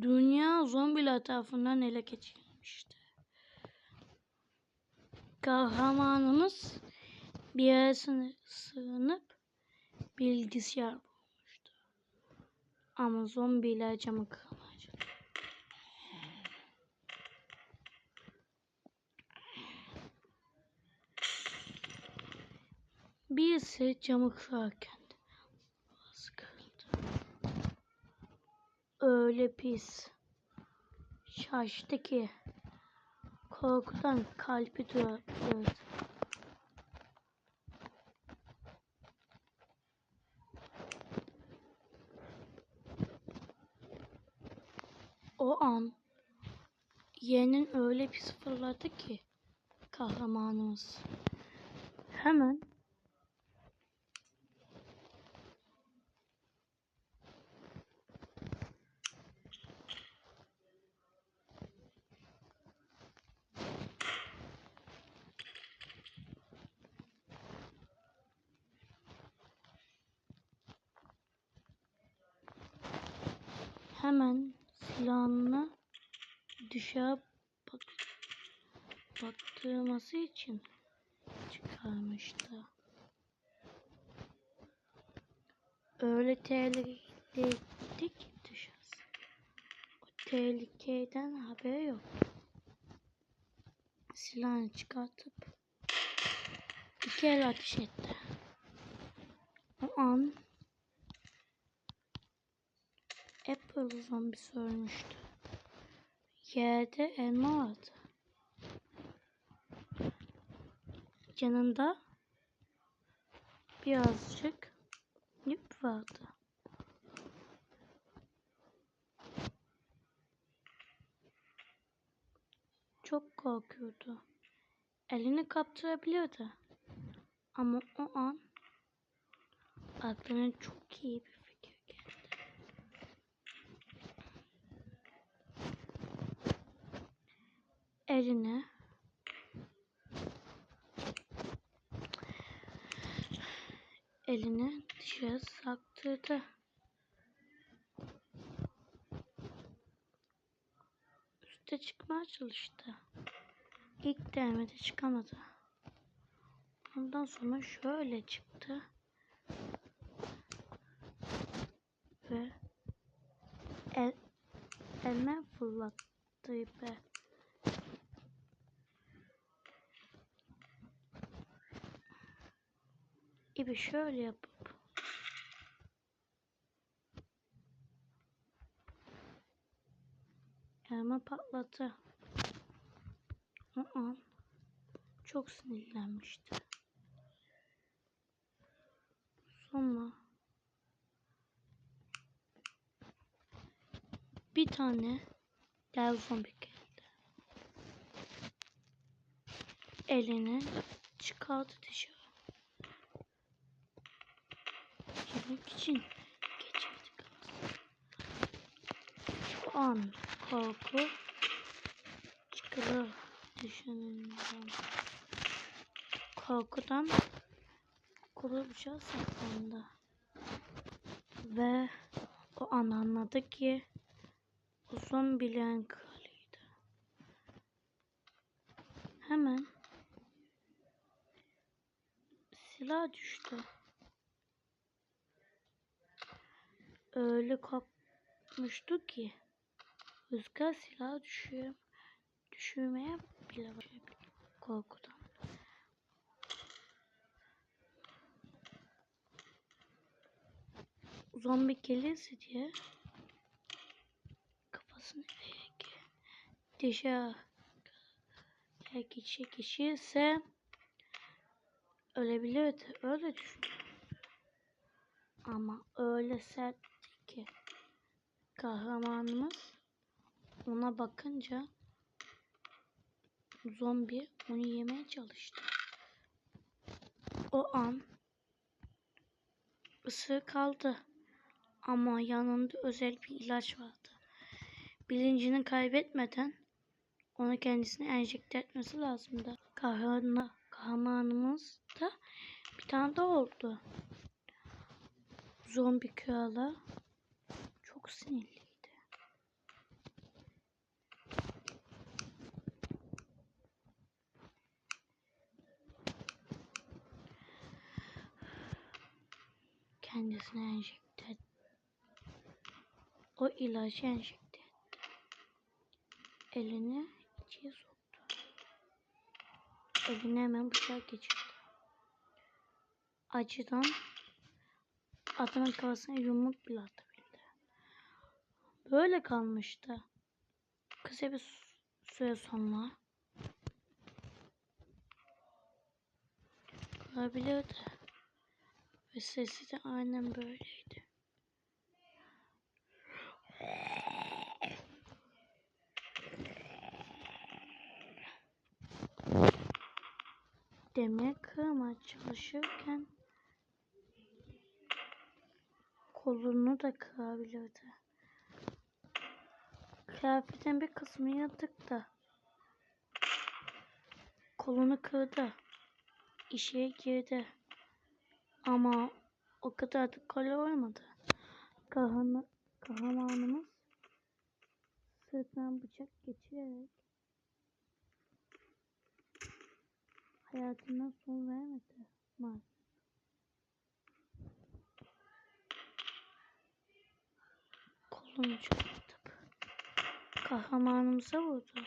Dünya zombiler tarafından ele geçirilmişti. Kahramanımız bir yere sığ- sığınıp bilgisayar bulmuştu. Ama zombiler camı kırmaya çalıştı. Birisi camı kırarken bazı kırıldı. Öyle pis. Şaştı ki korkudan kalbi durdu. O an yeğenin öyle pis fırladı ki kahramanımız. Hemen hemen silahını dışarı bak baktırması için çıkarmıştı. Öyle tehlikeli ki dışarısı. O tehlikeden haberi yok. Silahını çıkartıp iki el ateş etti. O an Apple zombisi ölmüştü. Yerde elma vardı. Yanında birazcık ip vardı. Çok korkuyordu. Elini kaptırabiliyordu. Ama o an aklına çok iyi bir fikir geldi. Eline elini dışarı saktırdı. Üste çıkmaya çalıştı. İlk denemede çıkamadı. Ondan sonra şöyle çıktı. Ve el, eline fırlattı ipe. İpi şöyle yapıp elma patlattı. O an çok sinirlenmişti. Sonra bir tane dev zombi geldi. Elini çıkardı dışarı. Yemek için geçirdik. O an korku çıkılır düşünüyorum. Korkudan kulüpçe saklandı. Ve o an anladı ki o zombilerin kralıydı. Hemen silah düştü. Öyle korkmuştu ki rüzgar silah düşüyor, düşürmeye bile başladı korkudan. Zombi gelirse diye kafasını eğik dışarı eğer kişi geçirse ölebilirdi. Öyle düşünüyorum. Ama öyle sert kahramanımız ona bakınca zombi onu yemeye çalıştı. O an ısırık kaldı. Ama yanında özel bir ilaç vardı. Bilincini kaybetmeden onu kendisine enjekte etmesi lazımdı. Kahraman, kahramanımız da bir tane daha oldu. Zombi kralı çok sinirliydi. Kendisine enjekte. O ilacı enjekte etti. Elini içiye soktu. Eline hemen bıçak geçirdi. Acıdan adamın kafasına yumruk bile attı. Böyle kalmıştı. Kısa bir sü- süre sonra olabilirdi. Ve sesi de aynen böyleydi. Demir kırmaya çalışırken kolunu da kırabilirdi. Kıyafetin bir kısmı yırtık da kolunu kırdı. İşe girdi. Ama o kadar da kolay olmadı. Kahraman, kahramanımız sırtından bıçak geçirerek hayatına son vermedi maalesef. Kolunu çıkartıp kahramanımıza vurdu.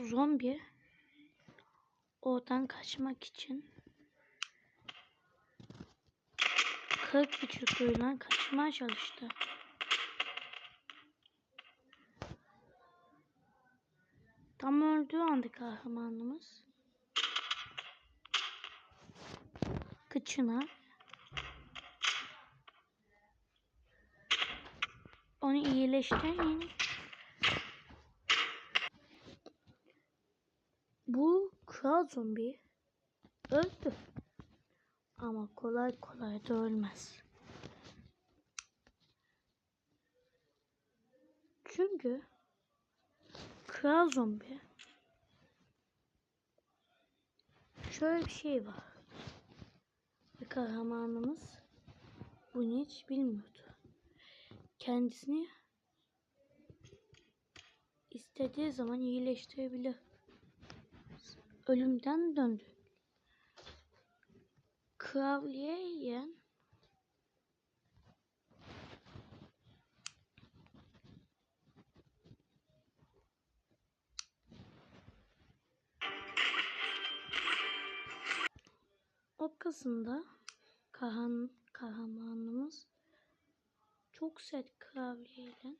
Zombi oradan kaçmak için kırk vücuduyla kaçmaya çalıştı. Tam öldüğü anda kahramanımız kıçına onu iyileştirin. Bu kral zombi öldü. Ama kolay kolay da ölmez. Çünkü kral zombi şöyle bir şey var. Ve kahramanımız bunu hiç bilmiyordu. Kendisini istediği zaman iyileştirebilir. Ölümden döndü. Kravliye yiyen o kısımda kahan, kahramanımız çok sert klavyeyle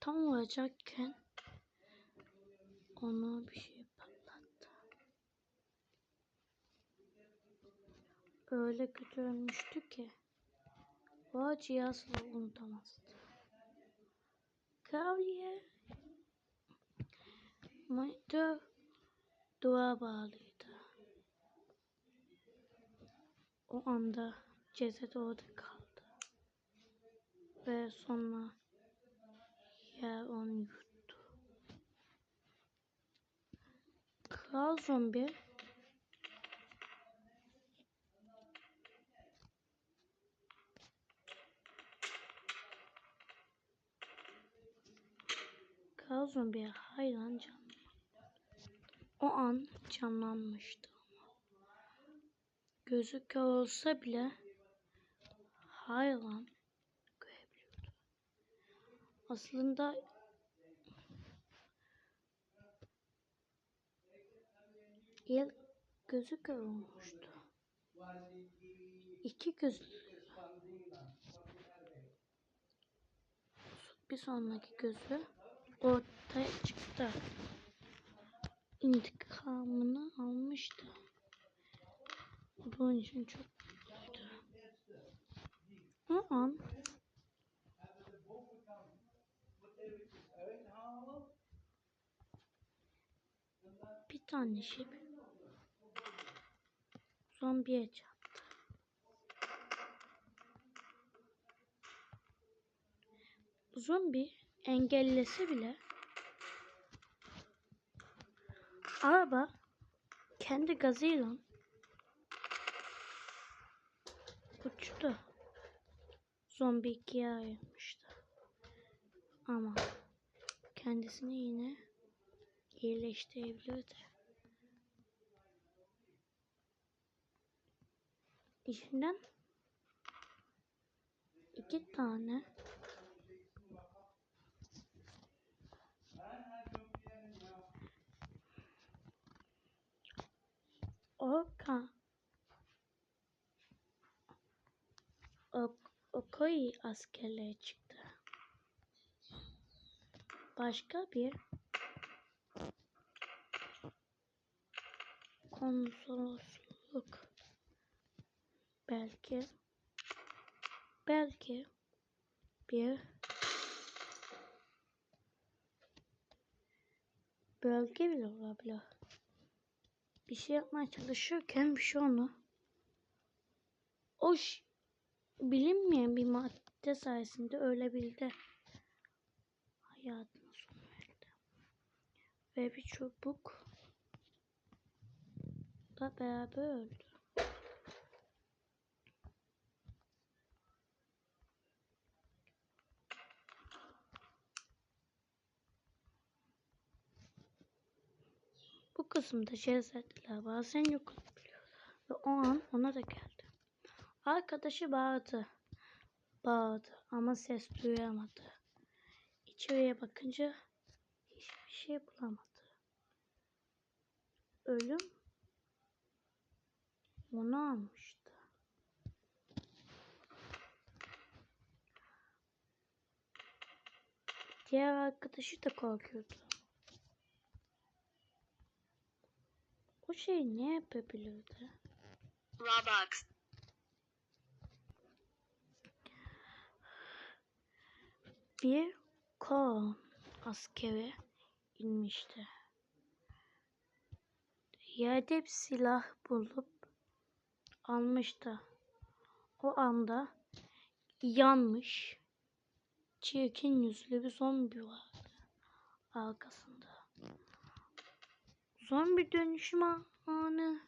tam vuracakken onu bir şey patlattı. Öyle kötü ölmüştü ki o acıyı unutamazdı. Klavye monitör duvara bağlıydı. O anda ceset orada kaldı. Ve sonra yer onu yuttu. Kral zombi Kral zombiye hayran canlı. O an canlanmıştı ama. Gözü kör olsa bile hayran görebiliyordu. Aslında ilk gözü kör olmuştu. İki gözü bir sonraki gözü ortaya çıktı. İntikamını almıştı. Bunun için çok mutluydu. O an bir tane şip zombiye çarptı. Zombi engellese bile araba kendi gazıyla uçtu. Zombi ikiye ayrılmıştı. Ama kendisini yine iyileştirebilirdi. İçinden iki tane Orka Ok Okoyi askerleri çıktı. Başka bir konsolosluk belki belki bir bölge bile olabilir. Bir şey yapmaya çalışırken bir şey onu o bilinmeyen bir madde sayesinde ölebildi. Hayatını sona erdi. Ve bir çubuk da beraber öldü. Bu kısımda cesetler bazen yok. Ve o an ona da geldi. Arkadaşı bağırdı. Bağırdı ama ses duyamadı. İçeriye bakınca hiçbir şey bulamadı. Ölüm onu almıştı. Diğer arkadaşı da korkuyordu. O şeyi ne yapabilirdi? Robux. Bir Korean askeri inmişti. Yerde bir silah bulup almıştı. O anda yanmış, çirkin yüzlü bir zombi vardı arkasında. Zombi dönüşüm anı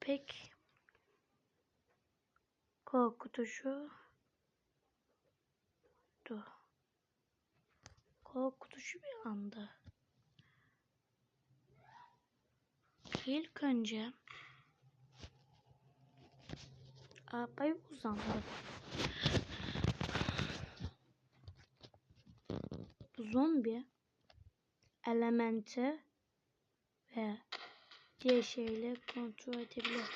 pek korkutucu korktu. Korkutucu bir anda. İlk önce arabaya uzandı. Zombi elementi ve diğer şeyleri kontrol edebilir.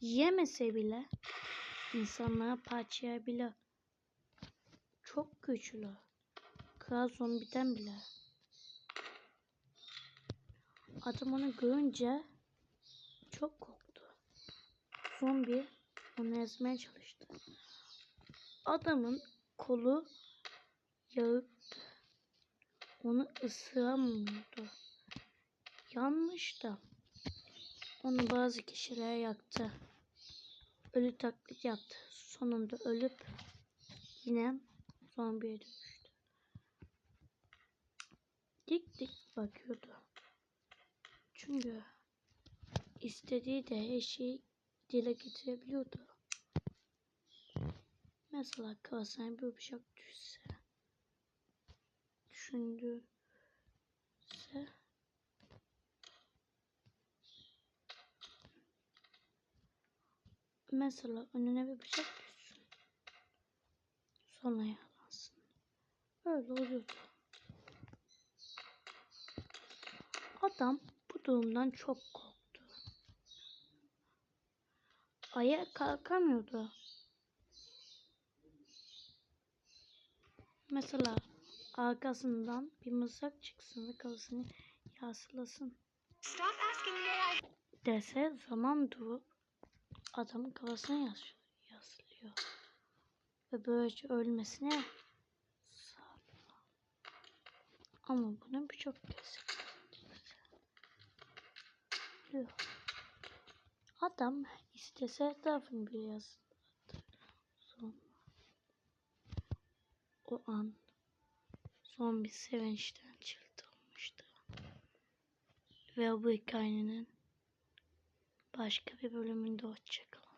Yemese bile insanlara parçalayabilir. Çok güçlü. Kral zombiden bile. Adam onu görünce çok korktu. Zombi onu ezmeye çalıştı. Adamın kolu yağıp onu ısıramıyordu. Yanmış da onu bazı kişiler yaktı. Ölü taklit yaptı. Sonunda ölüp yine zombiye dönüştü. Dik dik bakıyordu. Çünkü istediği de her şeyi dile getirebiliyordu. Mesela kafasına bir bıçak düşse, düşündüyse mesela önüne bir bıçak düşsün. Sonra yaransın. Öyle oluyordu. Adam bu durumdan çok korktu. Ayağa kalkamıyordu. Mesela arkasından bir mızrak çıksın ve kafasını yaslasın dese zaman durup adamın kafasına yas yaslıyor. Ve böylece ölmesine sağlıyor. Ama bunu birçok kez yapıyor. Adam istese etrafını bile yasladı. Sonra o an zombi sevinçten çıldırmıştı. Ve bu hikayenin başka bir bölümünde hoşçakalın.